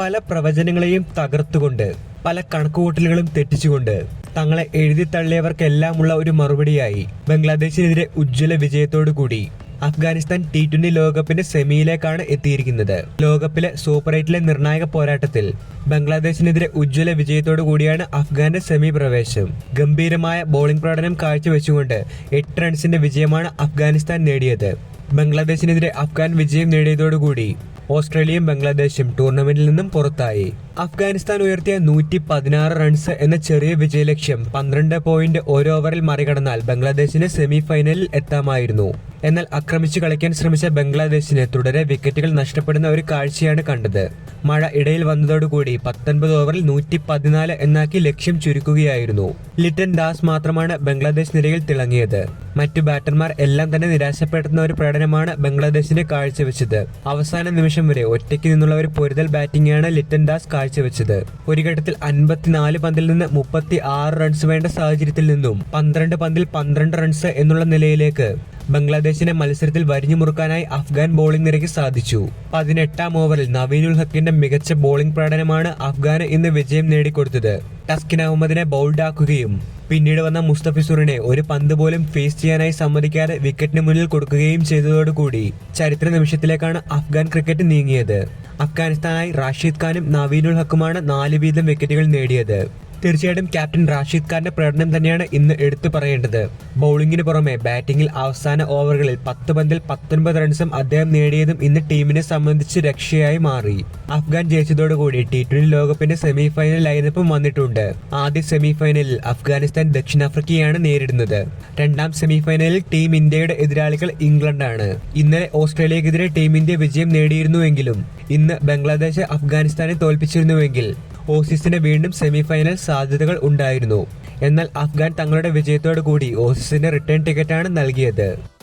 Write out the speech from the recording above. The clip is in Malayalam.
പല പ്രവചനങ്ങളെയും തകർത്തുകൊണ്ട് പല കണക്കുകൂട്ടലുകളും തെറ്റിച്ചുകൊണ്ട് തങ്ങളെ എഴുതി തള്ളിയവർക്കെല്ലാമുള്ള ഒരു മറുപടിയായി ബംഗ്ലാദേശിനെതിരെ ഉജ്ജ്വല വിജയത്തോടു കൂടി അഫ്ഗാനിസ്ഥാൻ ടി ട്വന്റി ലോകകപ്പിന്റെ സെമിയിലേക്കാണ് എത്തിയിരിക്കുന്നത്. ലോകകപ്പിലെ സൂപ്പർ എയ്റ്റിലെ നിർണായക പോരാട്ടത്തിൽ ബംഗ്ലാദേശിനെതിരെ ഉജ്ജ്വല വിജയത്തോടു കൂടിയാണ് അഫ്ഗാന്റെ സെമി പ്രവേശം. ഗംഭീരമായ ബോളിംഗ് പ്രകടനം കാഴ്ചവെച്ചുകൊണ്ട് എട്ട് റൺസിന്റെ വിജയമാണ് അഫ്ഗാനിസ്ഥാൻ നേടിയത്. ബംഗ്ലാദേശിനെതിരെ അഫ്ഗാൻ വിജയം നേടിയതോടുകൂടി ഓസ്ട്രേലിയയും ബംഗ്ലാദേശും ടൂർണമെന്റിൽ നിന്നും പുറത്തായി. അഫ്ഗാനിസ്ഥാൻ ഉയർത്തിയ നൂറ്റി പതിനാറ് റൺസ് എന്ന ചെറിയ വിജയലക്ഷ്യം പന്ത്രണ്ട് പോയിന്റ് ഒരു ഓവറിൽ മറികടന്നാൽ ബംഗ്ലാദേശിന് സെമി ഫൈനലിൽ എത്താമായിരുന്നു. എന്നാൽ ആക്രമിച്ചു കളിക്കാൻ ശ്രമിച്ച ബംഗ്ലാദേശിന് തുടരെ വിക്കറ്റുകൾ നഷ്ടപ്പെടുന്ന ഒരു കാഴ്ചയാണ് കണ്ടത്. മഴ ഇടയിൽ വന്നതോടുകൂടി പത്തൊൻപത് ഓവറിൽ നൂറ്റി പതിനാല് എന്നാക്കി ലക്ഷ്യം ചുരുക്കുകയായിരുന്നു. ലിറ്റൻ ദാസ് മാത്രമാണ് ബംഗ്ലാദേശ് നിരയിൽ തിളങ്ങിയത്. മറ്റു ബാറ്റർമാർ എല്ലാം തന്നെ നിരാശപ്പെടുത്തുന്ന ഒരു പ്രകടനമാണ് ബംഗ്ലാദേശിനെ കാഴ്ചവെച്ചത്. അവസാന നിമിഷം വരെ ഒറ്റയ്ക്ക് നിന്നുള്ള ഒരു പൊരുതൽ ബാറ്റിംഗാണ് ലിറ്റൻ ദാസ് കാഴ്ചവെച്ചത്. ഒരു ഘട്ടത്തിൽ അൻപത്തിനാല് പന്തിൽ നിന്ന് മുപ്പത്തി ആറ് റൺസ് വേണ്ട സാഹചര്യത്തിൽ നിന്നും പന്ത്രണ്ട് പന്തിൽ പന്ത്രണ്ട് റൺസ് എന്നുള്ള നിലയിലേക്ക് ബംഗ്ലാദേശിനെ മത്സരത്തിൽ വരിഞ്ഞു മുറുക്കാനായി അഫ്ഗാൻ ബോളിംഗ് നിരയ്ക്ക് സാധിച്ചു. പതിനെട്ടാം ഓവറിൽ നവീനുൽ ഹക്കിന്റെ മികച്ച ബോളിംഗ് പ്രകടനമാണ് അഫ്ഗാന് ഇന്ന് വിജയം നേടിക്കൊടുത്തത്. ടസ്കിൻ അഹമ്മദിനെ ബൗൾഡാക്കുകയും പിന്നീട് വന്ന മുസ്തഫിസുറിനെ ഒരു പന്ത് പോലും ഫേസ് ചെയ്യാനായി സമ്മതിക്കാതെ വിക്കറ്റിന് മുന്നിൽ കൊടുക്കുകയും ചെയ്തതോടുകൂടി ചരിത്ര നിമിഷത്തിലേക്കാണ് അഫ്ഗാൻ ക്രിക്കറ്റ് നീങ്ങിയത്. അഫ്ഗാനിസ്ഥാനായി റാഷിദ് ഖാനും നവീനുൽ ഹക്കുമാണ് നാല് വീതം വിക്കറ്റുകൾ നേടിയത്. തീർച്ചയായിട്ടും ക്യാപ്റ്റൻ റാഷിദ് ഖാന്റെ പ്രകടനം തന്നെയാണ് ഇന്ന് എടുത്തു പറയേണ്ടത്. ബൗളിംഗിന് പുറമെ ബാറ്റിംഗിൽ അവസാന ഓവറുകളിൽ പത്ത് പന്തിൽ പത്തൊൻപത് റൺസും അദ്ദേഹം നേടിയതും ഇന്ന് ടീമിനെ സംബന്ധിച്ച് രക്ഷയായി മാറി. അഫ്ഗാൻ ജയിച്ചതോടുകൂടി ടി ട്വന്റി ലോകകപ്പിന്റെ സെമി ഫൈനൽ ലൈനപ്പും വന്നിട്ടുണ്ട്. ആദ്യ സെമി ഫൈനലിൽ അഫ്ഗാനിസ്ഥാൻ ദക്ഷിണാഫ്രിക്കയാണ് നേരിടുന്നത്. രണ്ടാം സെമി ഫൈനലിൽ ടീം ഇന്ത്യയുടെ എതിരാളികൾ ഇംഗ്ലണ്ടാണ്. ഇന്നലെ ഓസ്ട്രേലിയക്കെതിരെ ടീം ഇന്ത്യ വിജയം നേടിയിരുന്നുവെങ്കിലും ഇന്ന് ബംഗ്ലാദേശ് അഫ്ഗാനിസ്ഥാനെ തോൽപ്പിച്ചിരുന്നുവെങ്കിൽ ഓസീസിന് വീണ്ടും സെമിഫൈനൽ സാധ്യതകൾ ഉണ്ടായിരുന്നു. എന്നാൽ അഫ്ഗാൻ തങ്ങളുടെ വിജയത്തോടു കൂടി ഓസീസിന് റിട്ടേൺ ടിക്കറ്റാണ് നൽകിയത്.